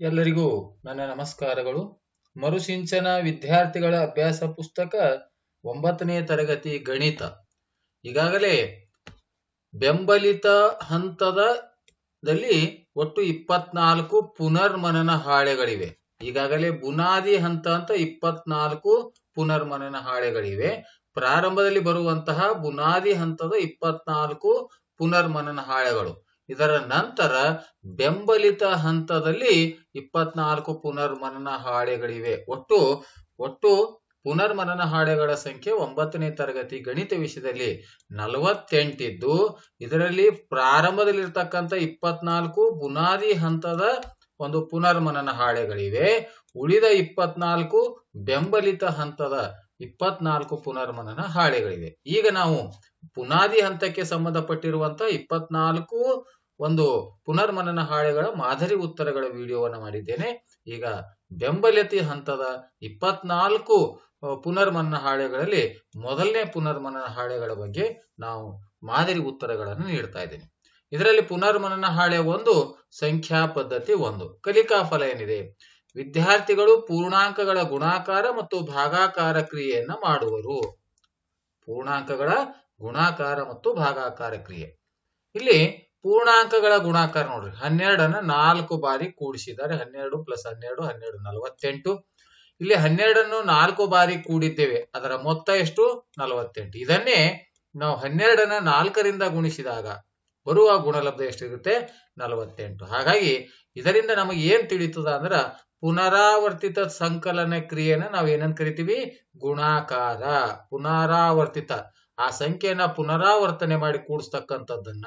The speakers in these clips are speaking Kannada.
ಎಲ್ಲರಿಗೂ ನನ್ನ ನಮಸ್ಕಾರಗಳು. ಮರುಸಿಂಚನ ವಿದ್ಯಾರ್ಥಿಗಳ ಅಭ್ಯಾಸ ಪುಸ್ತಕ ಒಂಬತ್ತನೇ ತರಗತಿ ಗಣಿತ. ಈಗಾಗಲೇ ಬೆಂಬಲಿತ ಹಂತದಲ್ಲಿ ಒಟ್ಟು ಇಪ್ಪತ್ನಾಲ್ಕು ಪುನರ್ಮನನ ಹಾಳೆಗಳಿವೆ. ಈಗಾಗಲೇ ಬುನಾದಿ ಹಂತ ಅಂತ ಇಪ್ಪತ್ನಾಲ್ಕು ಪುನರ್ಮನನ ಹಾಳೆಗಳಿವೆ. ಪ್ರಾರಂಭದಲ್ಲಿ ಬರುವಂತಹ ಬುನಾದಿ ಹಂತದ ಇಪ್ಪತ್ನಾಲ್ಕು ಪುನರ್ಮನನ ಹಾಳೆಗಳು. ಇದರ ನಂತರ ಬೆಂಬಲಿತ ಹಂತದಲ್ಲಿ ಇಪ್ಪತ್ನಾಲ್ಕು ಪುನರ್ಮನನ ಹಾಳೆಗಳಿವೆ. ಒಟ್ಟು ಒಟ್ಟು ಪುನರ್ಮನನ ಹಾಳೆಗಳ ಸಂಖ್ಯೆ ಒಂಬತ್ತನೇ ತರಗತಿ ಗಣಿತ ವಿಷಯದಲ್ಲಿ ನಲವತ್ತೆಂಟಿದ್ದು, ಇದರಲ್ಲಿ ಪ್ರಾರಂಭದಲ್ಲಿರ್ತಕ್ಕಂಥ ಇಪ್ಪತ್ನಾಲ್ಕು ಬುನಾದಿ ಹಂತದ ಒಂದು ಪುನರ್ಮನನ ಹಾಳೆಗಳಿವೆ. ಉಳಿದ ಇಪ್ಪತ್ನಾಲ್ಕು ಬೆಂಬಲಿತ ಹಂತದ ಇಪ್ಪತ್ನಾಲ್ಕು ಪುನರ್ಮನನ ಹಾಳೆಗಳಿವೆ. ಈಗ ನಾವು ಪುನಾದಿ ಹಂತಕ್ಕೆ ಸಂಬಂಧಪಟ್ಟಿರುವಂತಹ ಇಪ್ಪತ್ನಾಲ್ಕು ಒಂದು ಪುನರ್ಮನನ ಹಾಳೆಗಳ ಮಾದರಿ ಉತ್ತರಗಳ ವಿಡಿಯೋವನ್ನು ಮಾಡಿದ್ದೇನೆ. ಈಗ ಬೆಂಬಲಿತ ಹಂತದ ಇಪ್ಪತ್ನಾಲ್ಕು ಪುನರ್ಮನನ ಹಾಳೆಗಳಲ್ಲಿ ಮೊದಲನೇ ಪುನರ್ಮನನ ಹಾಳೆಗಳ ಬಗ್ಗೆ ನಾವು ಮಾದರಿ ಉತ್ತರಗಳನ್ನು ನೀಡ್ತಾ ಇದ್ದೇನೆ. ಇದರಲ್ಲಿ ಪುನರ್ಮನನ ಹಾಳೆ ಒಂದು, ಸಂಖ್ಯಾ ಪದ್ಧತಿ ಒಂದು. ಕಲಿಕಾ ಫಲ ಏನಿದೆ? ವಿದ್ಯಾರ್ಥಿಗಳು ಪೂರ್ಣಾಂಕಗಳ ಗುಣಾಕಾರ ಮತ್ತು ಭಾಗಾಕಾರ ಕ್ರಿಯೆಯನ್ನ ಮಾಡುವರು. ಪೂರ್ಣಾಂಕಗಳ ಗುಣಾಕಾರ ಮತ್ತು ಭಾಗಾಕಾರ ಕ್ರಿಯೆ. ಇಲ್ಲಿ ಪೂರ್ಣಾಂಕಗಳ ಗುಣಾಕಾರ ನೋಡ್ರಿ. ಹನ್ನೆರಡನ್ನ ನಾಲ್ಕು ಬಾರಿ ಕೂಡಿಸಿದ್ದಾರೆ. ಹನ್ನೆರಡು ಪ್ಲಸ್ ಹನ್ನೆರಡು ಹನ್ನೆರಡು ನಲವತ್ತೆಂಟು. ಇಲ್ಲಿ ಹನ್ನೆರಡನ್ನು ನಾಲ್ಕು ಬಾರಿ ಕೂಡಿದ್ದೇವೆ. ಅದರ ಮೊತ್ತ ಎಷ್ಟು? ನಲವತ್ತೆಂಟು. ಇದನ್ನೇ ನಾವು ಹನ್ನೆರಡನ್ನ ನಾಲ್ಕರಿಂದ ಗುಣಿಸಿದಾಗ ಬರುವ ಗುಣಲಬ್ಧ ಎಷ್ಟಿರುತ್ತೆ? ನಲವತ್ತೆಂಟು. ಹಾಗಾಗಿ ಇದರಿಂದ ನಮಗೆ ಏನ್ ತಿಳಿತದ ಅಂದ್ರ ಪುನರಾವರ್ತಿತ ಸಂಕಲನ ಕ್ರಿಯೆನ ನಾವ್ ಏನಂತ ಕರಿತೀವಿ? ಗುಣಾಕಾರ. ಪುನರಾವರ್ತಿತ. ಆ ಸಂಖ್ಯೆಯನ್ನ ಪುನರಾವರ್ತನೆ ಮಾಡಿ ಕೂಡಿಸ್ತಕ್ಕಂಥದ್ದನ್ನ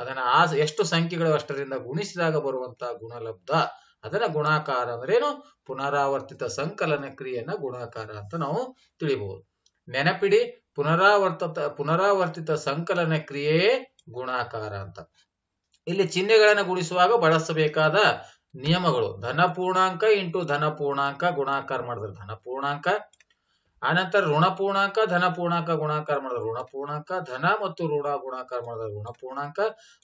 ಅದನ್ನ ಆ ಎಷ್ಟು ಸಂಖ್ಯೆಗಳು ಅಷ್ಟರಿಂದ ಗುಣಿಸಿದಾಗ ಬರುವಂತಹ ಗುಣಲಬ್ಧ ಅದನ್ನ ಗುಣಾಕಾರ ಅಂದ್ರೇನು? ಪುನರಾವರ್ತಿತ ಸಂಕಲನ ಕ್ರಿಯೆಯನ್ನ ಗುಣಾಕಾರ ಅಂತ ನಾವು ತಿಳಿಬಹುದು ನೆನಪಿಡಿ, ಪುನರಾವರ್ತಿತ ಪುನರಾವರ್ತಿತ ಸಂಕಲನ ಕ್ರಿಯೆಯೇ ಗುಣಾಕಾರ ಅಂತ. ಇಲ್ಲಿ ಚಿಹ್ನೆಗಳನ್ನು ಗುಣಿಸುವಾಗ ಬಳಸಬೇಕಾದ ನಿಯಮಗಳು. ಧನ ಪೂರ್ಣಾಂಕ ಇಂಟು ಧನ ಪೂರ್ಣಾಂಕ ಗುಣಾಕಾರ ಮಾಡಿದ್ರೆ ಧನ ಪೂರ್ಣಾಂಕ ಆನಂತರ ಋಣ ಪೂರ್ಣಾಂಕ, ಧನ ಪೂರ್ಣಾಂಕ ಗುಣಾಕಾರ ಮಾಡಿದ್ರೆ ಋಣ ಪೂರ್ಣಾಂಕ, ಧನ ಮತ್ತು ಋಣ ಗುಣಾಕಾರ ಮಾಡಿದ್ರೆ ಋಣಪೂರ್ಣಾಂಕ ಋಣಪೂರ್ಣಾಂಕ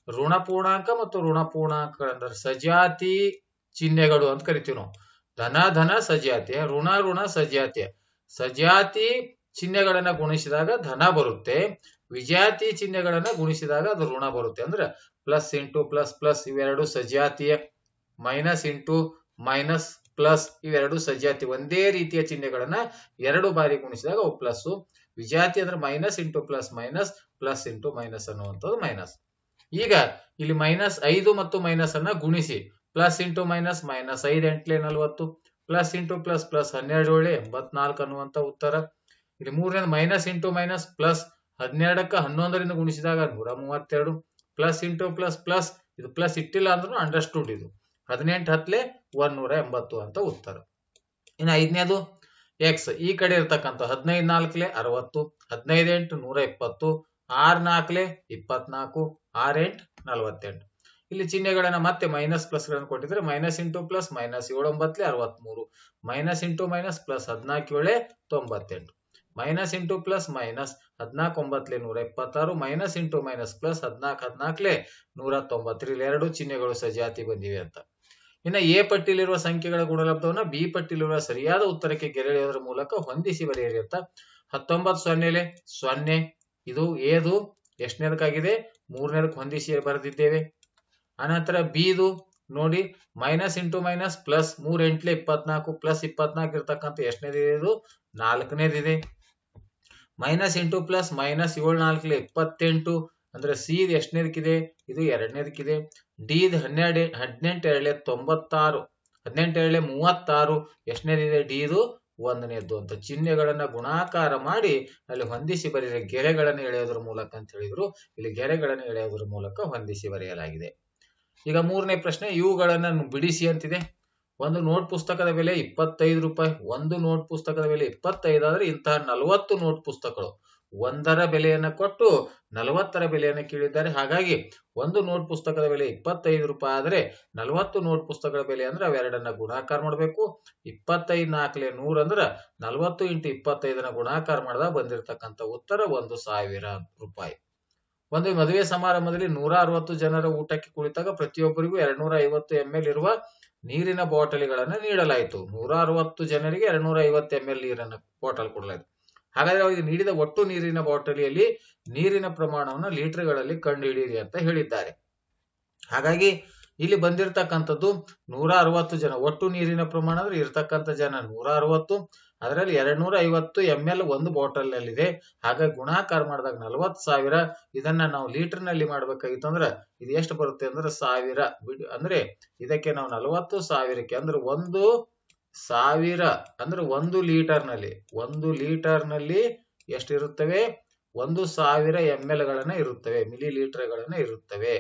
ಋಣ ಪೂರ್ಣಾಂಕ ಮತ್ತು ಋಣ ಪೂರ್ಣಾಂಕಗಳಂದ್ರೆ ಸಜಾತಿ ಚಿಹ್ನೆಗಳು ಅಂತ ಕರಿತೀವಿ ನಾವು. ಧನ ಧನ ಸಜಾತಿಯ ಋಣ ಋಣ ಸಜಾತಿಯ ಸಜಾತಿ ಚಿಹ್ನೆಗಳನ್ನ ಗುಣಿಸಿದಾಗ ಧನ ಬರುತ್ತೆ. ವಿಜಾತಿ ಚಿಹ್ನೆಗಳನ್ನ ಗುಣಿಸಿದಾಗ ಅದು ಋಣ ಬರುತ್ತೆ. ಅಂದ್ರೆ ಪ್ಲಸ್ ಇಂಟು ಪ್ಲಸ್ ಪ್ಲಸ್ ಇವೆರಡು ಸಜಾತಿಯ ಮೈನಸ್ ಇಂಟು ಮೈನಸ್ ಪ್ಲಸ್ ಇವೆರಡು ಸಜಾತಿ ಒಂದೇ ರೀತಿಯ ಚಿಹ್ನೆಗಳನ್ನ ಎರಡು ಬಾರಿ ಗುಣಿಸಿದಾಗ ಅವು ಪ್ಲಸ್. ವಿಜಾತಿ ಅಂದ್ರೆ minus into plus minus plus into minus ಅನ್ನುವಂಥದ್ದು ಮೈನಸ್. ಈಗ ಇಲ್ಲಿ ಮೈನಸ್ ಐದು ಮತ್ತು ಮೈನಸ್ ಅನ್ನ ಗುಣಿಸಿ. ಪ್ಲಸ್ ಇಂಟು ಮೈನಸ್ ಮೈನಸ್ ಐದು ಎಂಟ್ಲೆ ನಲ್ವತ್ತು. ಪ್ಲಸ್ ಇಂಟು ಪ್ಲಸ್ ಪ್ಲಸ್ ಹನ್ನೆರಡು ಏಳೆ ಎಂಬತ್ನಾಲ್ಕು ಅನ್ನುವಂಥ ಉತ್ತರ. ಇಲ್ಲಿ ಮೂರನೇದು ಮೈನಸ್ ಇಂಟು ಮೈನಸ್ ಪ್ಲಸ್ ಹನ್ನೆರಡಕ್ಕ ಹನ್ನೊಂದರಿಂದ ಗುಣಿಸಿದಾಗ ನೂರ ಮೂವತ್ತೆರಡು. ಪ್ಲಸ್ ಇಂಟು ಪ್ಲಸ್ ಪ್ಲಸ್ ಇದು ಪ್ಲಸ್ ಇಟ್ಟಿಲ್ಲ ಅಂದ್ರೂ ಅಂಡರ್ಸ್ಟುಡ್ ಇದು. ಹದಿನೆಂಟು ಹತ್ಲೆ ಒನ್ನೂರ ಎಂಬತ್ತು ಅಂತ ಉತ್ತರ. ಇನ್ನು ಐದನೇದು ಎಕ್ಸ್ ಈ ಕಡೆ ಇರ್ತಕ್ಕಂಥ ಹದಿನೈದು ನಾಲ್ಕಲೆ ಅರವತ್ತು ಹದಿನೈದು ಎಂಟು ನೂರ ಇಪ್ಪತ್ತು ಆರ್ ನಾಲ್ಕಲೆ ಇಪ್ಪತ್ನಾಲ್ಕು ಆರ್ ಎಂಟು ನಲವತ್ತೆಂಟು. ಇಲ್ಲಿ ಚಿಹ್ನೆಗಳನ್ನ ಮತ್ತೆ ಮೈನಸ್ ಪ್ಲಸ್ ಗಳನ್ನ ಕೊಟ್ಟಿದ್ರೆ ಮೈನಸ್ ಇಂಟು ಪ್ಲಸ್ ಮೈನಸ್ ಏಳೊಂಬತ್ಲೆ ಅರವತ್ಮೂರು ಮೈನಸ್ ಇಂಟು ಮೈನಸ್ ಪ್ಲಸ್ ಹದಿನಾಲ್ಕು ಏಳೆ ತೊಂಬತ್ತೆಂಟು. ಮೈನಸ್ ಇಂಟು ಪ್ಲಸ್ ಮೈನಸ್ ಹದಿನಾಲ್ಕು ಒಂಬತ್ತಲೆ ನೂರ ಇಪ್ಪತ್ತಾರು ಮೈನಸ್ ಇಂಟು ಮೈನಸ್ ಪ್ಲಸ್ ಹದಿನಾಲ್ಕು ಹದಿನಾಲ್ಕಲೆ ನೂರ ತೊಂಬತ್ತರ ಇಲ್ಲಿ ಎರಡು ಚಿಹ್ನೆಗಳು ಸಜಾತಿ ಬಂದಿವೆ ಅಂತ. ಇನ್ನು ಎ ಪಟ್ಟಿಲಿರುವ ಸಂಖ್ಯೆಗಳ ಗುಣಲಬ್ಧವನ್ನು ಬಿ ಪಟ್ಟಿಲಿರುವ ಸರಿಯಾದ ಉತ್ತರಕ್ಕೆ ಗೆರೆಳೆಯೋದ್ರ ಮೂಲಕ ಹೊಂದಿಸಿ ಬರೆಯಿರಿ ಅಂತ. ಹತ್ತೊಂಬತ್ತು ಸೊನ್ನೆಲೆ ಸೊನ್ನೆ, ಇದು ಎದು ಎಷ್ಟನೇದಕ್ಕಾಗಿದೆ ಮೂರನೇದಕ್ಕೆ ಹೊಂದಿಸಿ ಬರೆದಿದ್ದೇವೆ. ಅನಂತರ ಬಿದು, ನೋಡಿ, ಮೈನಸ್ ಇಂಟು ಮೈನಸ್ ಪ್ಲಸ್ ಮೂರ್ ಎಂಟ್ಲೆ ಇಪ್ಪತ್ನಾಲ್ಕು, ಪ್ಲಸ್ ಇಪ್ಪತ್ನಾಲ್ಕು ಇರ್ತಕ್ಕಂಥ ಎಷ್ಟನೇದಿದೆ ಇದು? ನಾಲ್ಕನೇದಿದೆ. ಮೈನಸ್ ಇಂಟು ಪ್ಲಸ್ ಮೈನಸ್ ಏಳು ನಾಲ್ಕಲೆ ಇಪ್ಪತ್ತೆಂಟು ಅಂದ್ರೆ ಸಿ ಇದು ಎಷ್ಟನೇದಕ್ಕಿದೆ? ಇದು ಎರಡನೇದಕ್ಕಿದೆ. ಡಿ ಇದು ಹನ್ನೆರಡು, ಹದಿನೆಂಟು ಎರಡಲೆ ತೊಂಬತ್ತಾರು, ಹದಿನೆಂಟು ಎರಡಲೆ ಮೂವತ್ತಾರು, ಎಷ್ಟನೇದಿದೆ? ಡಿ ಇದು ಒಂದನೇದ್ದು ಅಂತ ಚಿಹ್ನೆಗಳನ್ನ ಗುಣಾಕಾರ ಮಾಡಿ ಅಲ್ಲಿ ಹೊಂದಿಸಿ ಬರೆಯ ಗೆರೆಗಳನ್ನು ಎಳೆಯೋದ್ರ ಮೂಲಕ ಅಂತ ಹೇಳಿದ್ರು. ಇಲ್ಲಿ ಗೆರೆಗಳನ್ನು ಎಳೆಯೋದ್ರ ಮೂಲಕ ಹೊಂದಿಸಿ ಬರೆಯಲಾಗಿದೆ. ಈಗ ಮೂರನೇ ಪ್ರಶ್ನೆ, ಇವುಗಳನ್ನ ಬಿಡಿಸಿ ಅಂತಿದೆ. ಒಂದು ನೋಟ್ ಪುಸ್ತಕದ ಬೆಲೆ ಇಪ್ಪತ್ತೈದು ರೂಪಾಯಿ, ಒಂದು ನೋಟ್ ಪುಸ್ತಕದ ಬೆಲೆ ಇಪ್ಪತ್ತೈದು, ಆದ್ರೆ ಇಂತಹ ನಲವತ್ತು ನೋಟ್ ಪುಸ್ತಕಗಳು ಒಂದರ ಬೆಲೆಯನ್ನ ಕೊಟ್ಟು ನಲವತ್ತರ ಬೆಲೆಯನ್ನು ಕೇಳಿದ್ದಾರೆ. ಹಾಗಾಗಿ ಒಂದು ನೋಟ್ ಪುಸ್ತಕದ ಬೆಲೆ ಇಪ್ಪತ್ತೈದು ರೂಪಾಯಿ ಆದರೆ ನಲವತ್ತು ನೋಟ್ ಪುಸ್ತಕಗಳ ಬೆಲೆ ಅಂದ್ರೆ ಅವೆರಡನ್ನ ಗುಣಾಕಾರ ಮಾಡಬೇಕು. ಇಪ್ಪತ್ತೈದು ನಾಲ್ಕಲೆ ನೂರ ಅಂದ್ರ ನಲವತ್ತು ಇಂಟು ಇಪ್ಪತ್ತೈದನ ಗುಣಾಕಾರ ಮಾಡಿದಾಗ ಬಂದಿರತಕ್ಕಂತ ಉತ್ತರ ಒಂದು ಸಾವಿರ ರೂಪಾಯಿ. ಒಂದು ಮದುವೆ ಸಮಾರಂಭದಲ್ಲಿ ನೂರ ಅರವತ್ತು ಜನರ ಊಟಕ್ಕೆ ಕುಳಿತಾಗ ಪ್ರತಿಯೊಬ್ಬರಿಗೂ ಎರಡ್ನೂರ ಐವತ್ತು ಎಂ ಎಲ್ ಇರುವ ನೀರಿನ ಬಾಟಲಿಗಳನ್ನು ನೀಡಲಾಯಿತು. ನೂರ ಅರವತ್ತು ಜನರಿಗೆ ಎರಡ್ನೂರ ಐವತ್ತು ಎಂ ಎಲ್ ನೀರನ್ನು ಬಾಟಲ್ ಕೊಡಲಾಯಿತು. ಹಾಗಾದ್ರೆ ಅವರಿಗೆ ನೀಡಿದ ಒಟ್ಟು ನೀರಿನ ಬಾಟಲಿಯಲ್ಲಿ ನೀರಿನ ಪ್ರಮಾಣವನ್ನು ಲೀಟರ್ಗಳಲ್ಲಿ ಕಂಡುಹಿಡಿಯಿರಿ ಅಂತ ಹೇಳಿದ್ದಾರೆ. ಹಾಗಾಗಿ ಇಲ್ಲಿ ಬಂದಿರತಕ್ಕಂಥದ್ದು ನೂರ ಅರವತ್ತು ಜನ, ಒಟ್ಟು ನೀರಿನ ಪ್ರಮಾಣ ಅಂದ್ರೆ ಇರ್ತಕ್ಕಂಥ ಜನ ನೂರ ಅರವತ್ತು ಅದರಲ್ಲಿ ಎರಡ್ ನೂರ ಐವತ್ತು ಎಂ ಎಲ್ ಒಂದು ಬಾಟಲ್ ನಲ್ಲಿದೆ ಹಾಗಾಗಿ ಗುಣಾಕಾರ ಮಾಡಿದಾಗ ನಲವತ್ತು ಸಾವಿರ, ಇದನ್ನ ನಾವು ಲೀಟರ್ನಲ್ಲಿ ಮಾಡ್ಬೇಕಾಗಿತ್ತು ಅಂದ್ರೆ ಇದು ಎಷ್ಟು ಬರುತ್ತೆ ಅಂದ್ರೆ ಸಾವಿರ. ಅಂದ್ರೆ ಇದಕ್ಕೆ ನಾವು ನಲವತ್ತು ಸಾವಿರಕ್ಕೆ ಅಂದ್ರೆ ಒಂದು ಸಾವಿರ ಅಂದ್ರೆ ಒಂದು ಲೀಟರ್ನಲ್ಲಿ, ಒಂದು ಲೀಟರ್ನಲ್ಲಿ ಎಷ್ಟಿರುತ್ತವೆ? ಒಂದು ಸಾವಿರ ಎಂ ಎಲ್ ಗಳನ್ನ ಇರುತ್ತವೆ ಮಿಲಿ ಲೀಟರ್ ಗಳನ್ನ ಇರುತ್ತವೆ.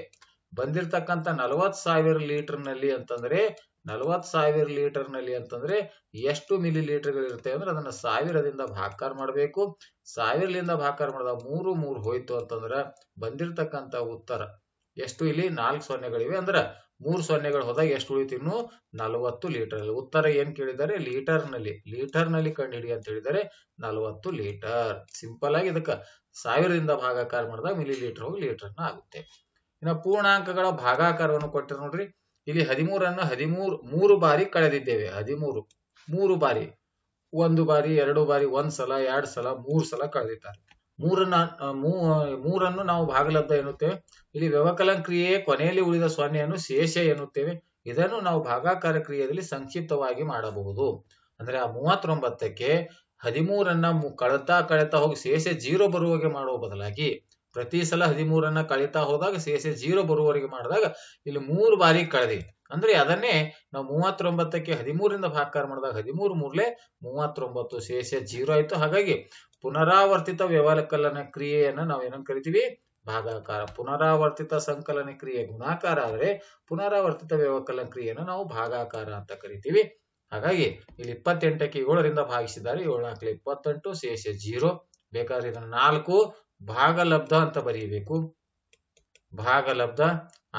ಬಂದಿರತಕ್ಕಂಥ ನಲವತ್ ಸಾವಿರ ಲೀಟರ್ನಲ್ಲಿ ಅಂತಂದ್ರೆ ನಲವತ್ ಸಾವಿರ ಲೀಟರ್ನಲ್ಲಿ ಅಂತಂದ್ರೆ ಎಷ್ಟು ಮಿಲಿ ಲೀಟರ್ ಇರುತ್ತೆ ಅಂದ್ರೆ ಅದನ್ನ ಸಾವಿರದಿಂದ ಭಾಕಾರ ಮಾಡಬೇಕು. ಸಾವಿರದಿಂದ ಭಾಕಾರ ಮಾಡಿದಾಗ ಮೂರು ಮೂರು ಹೋಯ್ತು ಅಂತಂದ್ರೆ ಬಂದಿರತಕ್ಕಂಥ ಉತ್ತರ ಎಷ್ಟು ಇಲ್ಲಿ? ನಾಲ್ಕು ಸೊನ್ನೆಗಳಿವೆ. ಅಂದ್ರ ಮೂರು ಸೊನ್ನೆಗಳು ಹೋದಾಗ ಎಷ್ಟು ಉಳಿತು ನಲವತ್ತು ಲೀಟರ್. ಉತ್ತರ ಏನ್ ಕೇಳಿದ್ದಾರೆ? ಲೀಟರ್ನಲ್ಲಿ ಲೀಟರ್ನಲ್ಲಿ ಕಂಡುಹಿಡಿ ಅಂತ ಹೇಳಿದರೆ ನಲವತ್ತು ಲೀಟರ್. ಸಿಂಪಲ್ ಆಗಿ ಇದಕ್ಕ ಸಾವಿರದಿಂದ ಭಾಗಾಕಾರ ಮಾಡಿದಾಗ ಮಿಲಿ ಲೀಟರ್ ಹೋಗಿ ಲೀಟರ್ ಆಗುತ್ತೆ. ಇನ್ನು ಪೂರ್ಣಾಂಕಗಳ ಭಾಗಾಕಾರವನ್ನು ಕೊಟ್ಟಿರ ನೋಡ್ರಿ, ಇಲ್ಲಿ ಹದಿಮೂರನ್ನು ಹದಿಮೂರು, ಮೂರು ಬಾರಿ ಕಳೆದಿದ್ದೇವೆ. ಹದಿಮೂರು, ಮೂರು ಬಾರಿ, ಒಂದು ಬಾರಿ, ಎರಡು ಬಾರಿ ಒಂದ್ ಸಲ ಎರಡ್ ಸಲ, ಮೂರ್ ಸಲ ಕಳೆದಿದ್ದಾರೆ. ಮೂರನ್ನ ಮೂರನ್ನು ನಾವು ಭಾಗಲಬ್ಧ ಎನ್ನುತ್ತೇವೆ. ಇಲ್ಲಿ ವ್ಯವಕಲನ ಕ್ರಿಯೆಯೇ ಕೊನೆಯಲ್ಲಿ ಉಳಿದ ಸೊನ್ನೆಯನ್ನು ಶೇಷ ಎನ್ನುತ್ತೇವೆ. ಇದನ್ನು ನಾವು ಭಾಗಾಕಾರ ಕ್ರಿಯೆಯಲ್ಲಿ ಸಂಕ್ಷಿಪ್ತವಾಗಿ ಮಾಡಬಹುದು. ಅಂದ್ರೆ ಆ ಮೂವತ್ತೊಂಬತ್ತಕ್ಕೆ ಹದಿಮೂರನ್ನ ಕಳೆತಾ ಕಳೆತಾ ಹೋಗಿ ಶೇಷ ಜೀರೋ ಬರುವಾಗೆ ಮಾಡುವ ಬದಲಾಗಿ ಪ್ರತಿ ಸಲ ಹದಿಮೂರನ್ನ ಕಳೀತಾ ಹೋದಾಗ ಶೇಷ ಜೀರೋ ಬರುವವರೆಗೆ ಮಾಡಿದಾಗ ಇಲ್ಲಿ ಮೂರು ಬಾರಿ ಕಳೆದಿ ಅಂದ್ರೆ ಅದನ್ನೇ ನಾವು ಮೂವತ್ತೊಂಬತ್ತಕ್ಕೆ ಹದಿಮೂರಿಂದ ಭಾಗಕಾರ ಮಾಡಿದಾಗ ಹದಿಮೂರು ಮೂರ್ಲೆ ಮೂವತ್ತೊಂಬತ್ತು ಶೇಷ ಜೀರೋ ಆಯ್ತು. ಹಾಗಾಗಿ ಪುನರಾವರ್ತಿತ ವ್ಯವಕಲನ ಕ್ರಿಯೆಯನ್ನು ನಾವು ಏನಂತ ಕರಿತೀವಿ? ಭಾಗಾಕಾರ. ಪುನರಾವರ್ತಿತ ಸಂಕಲನ ಕ್ರಿಯೆ ಗುಣಾಕಾರ ಆದರೆ ಪುನರಾವರ್ತಿತ ವ್ಯವಕಲನ ಕ್ರಿಯೆಯನ್ನು ನಾವು ಭಾಗಾಕಾರ ಅಂತ ಕರಿತೀವಿ. ಹಾಗಾಗಿ ಇಲ್ಲಿ ಇಪ್ಪತ್ತೆಂಟಕ್ಕೆ ಏಳರಿಂದ ಭಾಗಿಸಿದ್ದಾರೆ. ಏಳು ಇಪ್ಪತ್ತೆಂಟು ಶೇಷ ಜೀರೋ. ಬೇಕಾದ್ರೆ ಇದನ್ನ ನಾಲ್ಕು ಭಾಗಲಬ್ಧ ಅಂತ ಬರೀಬೇಕು. ಭಾಗಲಬ್ಧ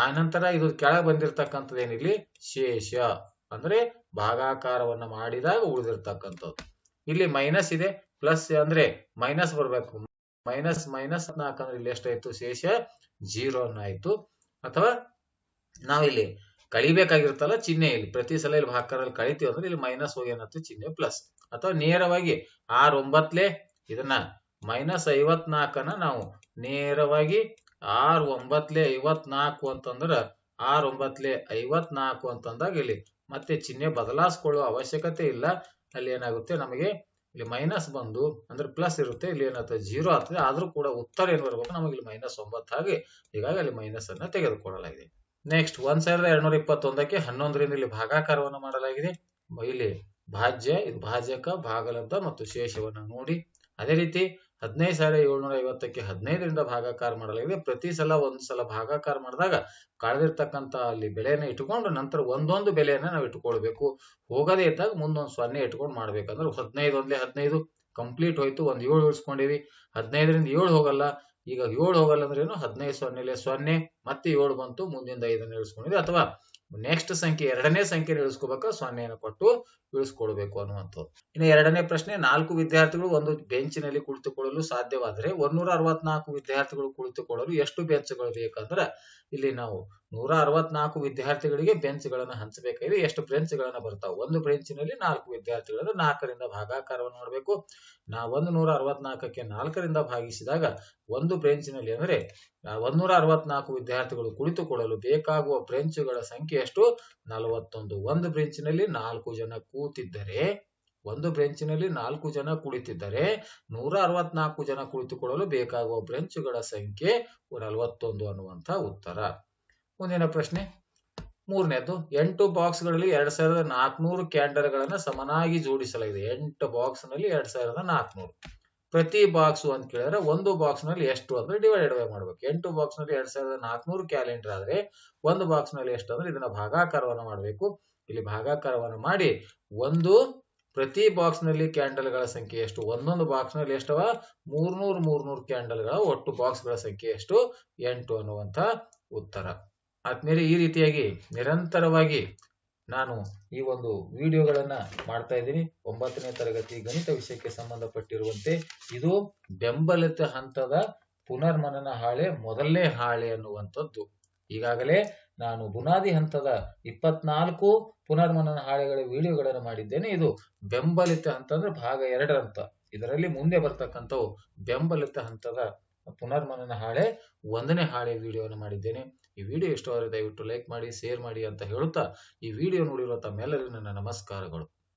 ಆ ನಂತರ ಇದು ಕೆಳಗೆ ಬಂದಿರತಕ್ಕಂಥದ್ದು ಏನಿರಲಿ ಶೇಷ. ಅಂದ್ರೆ ಭಾಗಾಕಾರವನ್ನ ಮಾಡಿದಾಗ ಉಳಿದಿರ್ತಕ್ಕಂಥದ್ದು. ಇಲ್ಲಿ ಮೈನಸ್ ಇದೆ ಪ್ಲಸ್ ಅಂದ್ರೆ ಮೈನಸ್ ಬರ್ಬೇಕು. ಮೈನಸ್ ಮೈನಸ್ ನಾಲ್ಕಂದ್ರೆ ಇಲ್ಲಿ ಎಷ್ಟಾಯ್ತು? ಶೇಷ ಜೀರೋ ಆಯ್ತು ಅಥವಾ ನಾವಿಲ್ಲಿ ಕಳಿಬೇಕಾಗಿರುತ್ತಲ್ಲ ಚಿಹ್ನೆ ಇಲ್ಲಿ. ಪ್ರತಿ ಸಲ ಇಲ್ಲಿ ಭಾಗಕಾರಲ್ಲಿ ಕಳಿತೀವಿ ಅಂದ್ರೆ ಇಲ್ಲಿ ಮೈನಸ್ ಹೋಗಿ ಏನಾಯ್ತು ಚಿಹ್ನೆ ಪ್ಲಸ್ ಅಥವಾ ನೇರವಾಗಿ ಆರ್ ಒಂಬತ್ಲೆ ಇದನ್ನ ಮೈನಸ್ ಐವತ್ನಾಲ್ಕನ್ನ ನಾವು ನೇರವಾಗಿ ಆರ್ ಒಂಬತ್ಲೆ ಐವತ್ನಾಕು ಅಂತಂದ್ರ ಆರ್ ಒಂಬತ್ಲೆ ಐವತ್ನಾಲ್ಕು ಅಂತಂದಾಗ ಇಲ್ಲಿ ಮತ್ತೆ ಚಿಹ್ನೆ ಬದಲಾಯಿಸ್ಕೊಳ್ಳುವ ಅವಶ್ಯಕತೆ ಇಲ್ಲ. ಅಲ್ಲಿ ಏನಾಗುತ್ತೆ ನಮಗೆ ಇಲ್ಲಿ ಮೈನಸ್ ಬಂದು ಅಂದ್ರೆ ಪ್ಲಸ್ ಇರುತ್ತೆ. ಇಲ್ಲಿ ಏನಾಗುತ್ತೆ? ಜೀರೋ ಆಗ್ತದೆ. ಆದ್ರೂ ಕೂಡ ಉತ್ತರ ಏನ್ ಬರ್ಬೇಕು? ನಮಗೆ ಇಲ್ಲಿ ಮೈನಸ್ ಒಂಬತ್ತು ಹಾಗೆ ಹೀಗಾಗಿ ಅಲ್ಲಿ ಮೈನಸ್ ಅನ್ನ ತೆಗೆದುಕೊಳ್ಳಲಾಗಿದೆ. ನೆಕ್ಸ್ಟ್ ಒಂದ್ ಸಾವಿರದ ಎರಡ್ನೂರ ಇಪ್ಪತ್ತೊಂದಕ್ಕೆ ಹನ್ನೊಂದರಿಂದ ಇಲ್ಲಿ ಭಾಗಾಕಾರವನ್ನು ಮಾಡಲಾಗಿದೆ. ಇಲ್ಲಿ ಭಾಜ್ಯ, ಇದು ಭಾಜ್ಯಕ ಭಾಗಲಬ್ಧ ಮತ್ತು ಶೇಷವನ್ನು ನೋಡಿ. ಅದೇ ರೀತಿ ಹದಿನೈದು ಸಾವಿರದ ಏಳ್ನೂರ ಐವತ್ತಕ್ಕೆ ಹದಿನೈದರಿಂದ ಭಾಗಾಕಾರ ಮಾಡಲಾಗಿದೆ. ಪ್ರತಿ ಸಲ ಒಂದು ಸಲ ಭಾಗಾಕಾರ ಮಾಡಿದಾಗ ಕಳೆದಿರ್ತಕ್ಕಂಥ ಅಲ್ಲಿ ಬೆಲೆಯನ್ನು ಇಟ್ಕೊಂಡು ನಂತರ ಒಂದೊಂದು ಬೆಲೆಯನ್ನು ನಾವು ಇಟ್ಕೊಳ್ಬೇಕು ಹೋಗದೇ ಇದ್ದಾಗ ಮುಂದೊಂದು ಸೊನ್ನೆ ಇಟ್ಕೊಂಡು ಮಾಡ್ಬೇಕಂದ್ರೆ ಹದಿನೈದು ಒಂದೇ ಹದಿನೈದು ಕಂಪ್ಲೀಟ್ ಹೋಯ್ತು. ಒಂದು ಏಳು ಉಳಿಸ್ಕೊಂಡಿವಿ ಹದಿನೈದರಿಂದ ಏಳು ಹೋಗಲ್ಲ. ಈಗ ಏಳು ಹೋಗಲ್ಲ ಅಂದ್ರೆ ಏನು? ಹದಿನೈದು ಸೊನ್ನೆಲೆ ಸೊನ್ನೆ ಮತ್ತೆ ಏಳು ಬಂತು, ಮುಂದಿಂದ ಐದನ್ನು ಇಳಿಸ್ಕೊಂಡಿದ್ವಿ ಅಥವಾ ನೆಕ್ಸ್ಟ್ ಸಂಖ್ಯೆ, ಎರಡನೇ ಸಂಖ್ಯೆ ಇಳಿಸ್ಕೋಬೇಕು? ಸೊನ್ನೆಯನ್ನು ಕೊಟ್ಟು ಇಳಿಸ್ಕೊಳ್ಬೇಕು ಅನ್ನುವಂಥದ್ದು. ಇನ್ನು ಎರಡನೇ ಪ್ರಶ್ನೆ, ನಾಲ್ಕು ವಿದ್ಯಾರ್ಥಿಗಳು ಒಂದು ಬೆಂಚಿನಲ್ಲಿ ಕುಳಿತುಕೊಳ್ಳಲು ಸಾಧ್ಯವಾದರೆ, ಒಂದೂರ ಅರವತ್ನಾಲ್ಕು ವಿದ್ಯಾರ್ಥಿಗಳು ಕುಳಿತುಕೊಳ್ಳಲು ಎಷ್ಟು ಬೆಂಚ್ಗಳು ಬೇಕಂದ್ರೆ, ಇಲ್ಲಿ ನಾವು ನೂರ ಅರವತ್ನಾಲ್ಕು ವಿದ್ಯಾರ್ಥಿಗಳಿಗೆ ಬೆಂಚ್ಗಳನ್ನು ಹಂಚಬೇಕಾಗಿದೆ. ಎಷ್ಟು ಬೆಂಚ್ಗಳನ್ನು ಬರ್ತಾವೆ ಒಂದು ಬೆಂಚಿನಲ್ಲಿ ನಾಲ್ಕು ವಿದ್ಯಾರ್ಥಿಗಳು ನಾಲ್ಕರಿಂದ ಭಾಗಾಕಾರವನ್ನು ಮಾಡಬೇಕು ನಾ ಒಂದು ನೂರ ಅರವತ್ನಾಲ್ಕಕ್ಕೆ ನಾಲ್ಕರಿಂದ ಭಾಗಿಸಿದಾಗ ಒಂದು ಬ್ರೆಂಚಿನಲ್ಲಿ ಅಂದರೆ ಒಂದೂರ ಅರವತ್ನಾಲ್ಕು ವಿದ್ಯಾರ್ಥಿಗಳು ಕುಳಿತುಕೊಳ್ಳಲು ಬೇಕಾಗುವ ಬ್ರೆಂಚುಗಳ ಸಂಖ್ಯೆ ಎಷ್ಟು? ನಲವತ್ತೊಂದು. ಒಂದು ಬ್ರೆಂಚಿನಲ್ಲಿ ನಾಲ್ಕು ಜನ ಕೂತಿದ್ದರೆ, ಒಂದು ಬ್ರೆಂಚಿನಲ್ಲಿ ನಾಲ್ಕು ಜನ ಕುಳಿತಿದ್ದರೆ ನೂರ ಅರವತ್ನಾಲ್ಕು ಜನ ಕುಳಿತುಕೊಳ್ಳಲು ಬೇಕಾಗುವ ಬ್ರೆಂಚುಗಳ ಸಂಖ್ಯೆ ನಲವತ್ತೊಂದು ಅನ್ನುವಂತ ಉತ್ತರ. ಮುಂದಿನ ಪ್ರಶ್ನೆ. ಮೂರನೇದು ಎಂಟು ಬಾಕ್ಸ್ಗಳಲ್ಲಿ ಎರಡ್ ಸಾವಿರದ ನಾಲ್ಕುನೂರು ಕ್ಯಾಂಡರ್ಗಳನ್ನು ಸಮನಾಗಿ ಜೋಡಿಸಲಾಗಿದೆ. ಎಂಟು ಬಾಕ್ಸ್ನಲ್ಲಿ ಎರಡ್ ಸಾವಿರದ ನಾಲ್ಕುನೂರು. ಪ್ರತಿ ಬಾಕ್ಸ್ ಅಂತ ಕೇಳಿದ್ರೆ ಒಂದು ಬಾಕ್ಸ್ನಲ್ಲಿ ಎಷ್ಟು ಅಂದ್ರೆ ಡಿವೈಡೆಡ್ ಬೈ ಮಾಡ್ಬೇಕು. ಎಂಟು ಬಾಕ್ಸ್ನಲ್ಲಿ ಎರಡ್ ಸಾವಿರದ ನಾಲ್ಕುನೂರು ಕ್ಯಾಲೆಂಡರ್ ಆದ್ರೆ ಒಂದು ಬಾಕ್ಸ್ನಲ್ಲಿ ಎಷ್ಟು ಅಂದ್ರೆ ಇದನ್ನ ಭಾಗಾಕಾರವನ್ನು ಮಾಡಬೇಕು. ಇಲ್ಲಿ ಭಾಗಾಕಾರವನ್ನು ಮಾಡಿ ಒಂದು, ಪ್ರತಿ ಬಾಕ್ಸ್ನಲ್ಲಿ ಕ್ಯಾಂಡಲ್ಗಳ ಕ್ಯಾಂಡಲ್ಗಳ ಸಂಖ್ಯೆ ಎಷ್ಟು? ಒಂದೊಂದು ಬಾಕ್ಸ್ನಲ್ಲಿ ಎಷ್ಟವ? ಮೂರ್ನೂರು ಮೂರ್ನೂರು ಕ್ಯಾಂಡಲ್ಗಳ ಒಟ್ಟು ಬಾಕ್ಸ್ಗಳ ಸಂಖ್ಯೆ ಎಷ್ಟು? ಎಂಟು ಅನ್ನುವಂತ ಉತ್ತರ. ಆದ್ಮೇಲೆ ಈ ರೀತಿಯಾಗಿ ನಿರಂತರವಾಗಿ ನಾನು ಈ ಒಂದು ವಿಡಿಯೋಗಳನ್ನ ಮಾಡ್ತಾ ಇದ್ದೀನಿ. ಒಂಬತ್ತನೇ ತರಗತಿ ಗಣಿತ ವಿಷಯಕ್ಕೆ ಸಂಬಂಧಪಟ್ಟಿರುವಂತೆ ಇದು ಬೆಂಬಲಿತ ಹಂತದ ಪುನರ್ಮನನ ಹಾಳೆ, ಮೊದಲನೇ ಹಾಳೆ ಅನ್ನುವಂಥದ್ದು. ಈಗಾಗಲೇ ನಾನು ಬುನಾದಿ ಹಂತದ ಇಪ್ಪತ್ನಾಲ್ಕು ಪುನರ್ಮನನ ಹಾಳೆಗಳ ವಿಡಿಯೋಗಳನ್ನು ಮಾಡಿದ್ದೇನೆ. ಇದು ಬೆಂಬಲಿತ ಹಂತ ಅಂದ್ರೆ ಭಾಗ ಎರಡರಂತ. ಇದರಲ್ಲಿ ಮುಂದೆ ಬರ್ತಕ್ಕಂಥವು ಬೆಂಬಲಿತ ಹಂತದ ಪುನರ್ಮನನ ಹಾಳೆ, ಒಂದನೇ ಹಾಳೆ ವಿಡಿಯೋವನ್ನು ಮಾಡಿದ್ದೇನೆ. ಈ ವಿಡಿಯೋ ಇಷ್ಟವಾದರೆ ದಯವಿಟ್ಟು ಲೈಕ್ ಮಾಡಿ, ಶೇರ್ ಮಾಡಿ ಅಂತ ಹೇಳುತ್ತಾ ಈ ವಿಡಿಯೋ ನೋಡಿರುವ ತಮ್ಮೆಲ್ಲರಿಗೂ ನನ್ನ ನಮಸ್ಕಾರಗಳು.